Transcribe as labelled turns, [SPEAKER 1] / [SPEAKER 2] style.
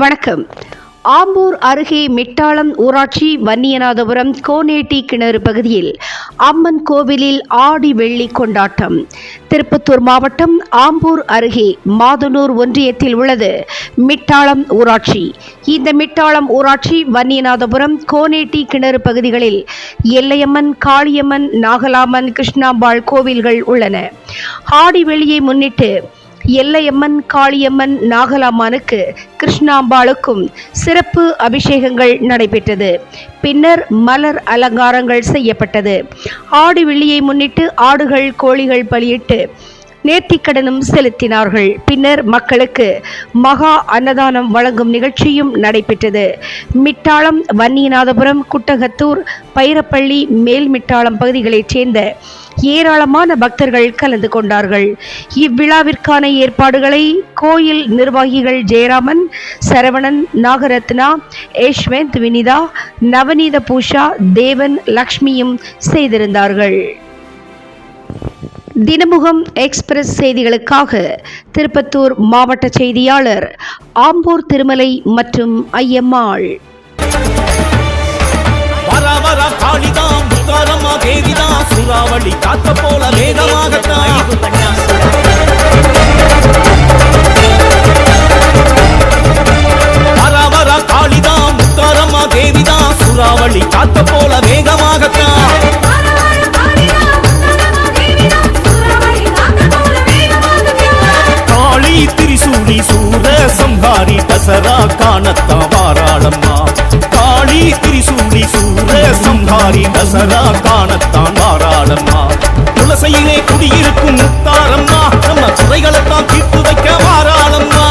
[SPEAKER 1] வணக்கம். ஆம்பூர் அருகே மிட்டாளம் ஊராட்சி வன்னியநாதபுரம் கோனேட்டி கிணறு பகுதியில் அம்மன் கோவிலில் ஆடி வெள்ளி கொண்டாட்டம். திருப்பத்தூர் மாவட்டம் ஆம்பூர் அருகே மாதனூர் ஒன்றியத்தில் உள்ளது மிட்டாளம் ஊராட்சி. இந்த மிட்டாளம் ஊராட்சி வன்னியநாதபுரம் கோனேட்டி கிணறு பகுதிகளில் எல்லையம்மன் காளியம்மன் நாகலாமன் கிருஷ்ணாம்பாள் கோவில்கள் உள்ளன. ஆடி வெள்ளியை முன்னிட்டு எல்லையம்மன் காளியம்மன் நாகலாமானுக்கு கிருஷ்ணாம்பாளுக்கும் சிறப்பு அபிஷேகங்கள் நடைபெற்றது. பின்னர் மலர் அலங்காரங்கள் செய்யப்பட்டது. ஆடு வெள்ளியை முன்னிட்டு ஆடுகள் கோழிகள் பலியிட்டு நேர்த்திக்கடனும் செலுத்தினார்கள். பின்னர் மக்களுக்கு மகா அன்னதானம் வழங்கும் நிகழ்ச்சியும் நடைபெற்றது. மிட்டாளம் வன்னியநாதபுரம் குட்டகத்தூர் பைரப்பள்ளி மேல்மிட்டாளம் பகுதிகளைச் சேர்ந்த ஏராளமான பக்தர்கள் கலந்து கொண்டார்கள். இவ்விழாவிற்கான ஏற்பாடுகளை கோயில் நிர்வாகிகள் ஜெயராமன் சரவணன் நாகரத்னா யஷ்வந்த் வினிதா நவநீத பூஷா தேவன் லக்ஷ்மியும் செய்திருந்தார்கள். தினமுகம் எக்ஸ்பிரஸ் செய்திகளுக்காக திருப்பத்தூர் மாவட்ட செய்தியாளர் ஆம்பூர் திருமலை மற்றும் ஐயம்மாள்.
[SPEAKER 2] வர சூறாவளி காத்த போல வேகமாகத்தான். காளி சூர சம்ஹாரி தசரா காணத்தான் வாராளம்மா காளி திரிசூலி சூர சம்ஹாரி தசரா காணத்தான் வாராளம்மா துளசையிலே குடியிருக்கும் முத்தாரம்மா நம்ம குறைகளைத்தான் தீர்த்து வைக்க வாராளம்மா.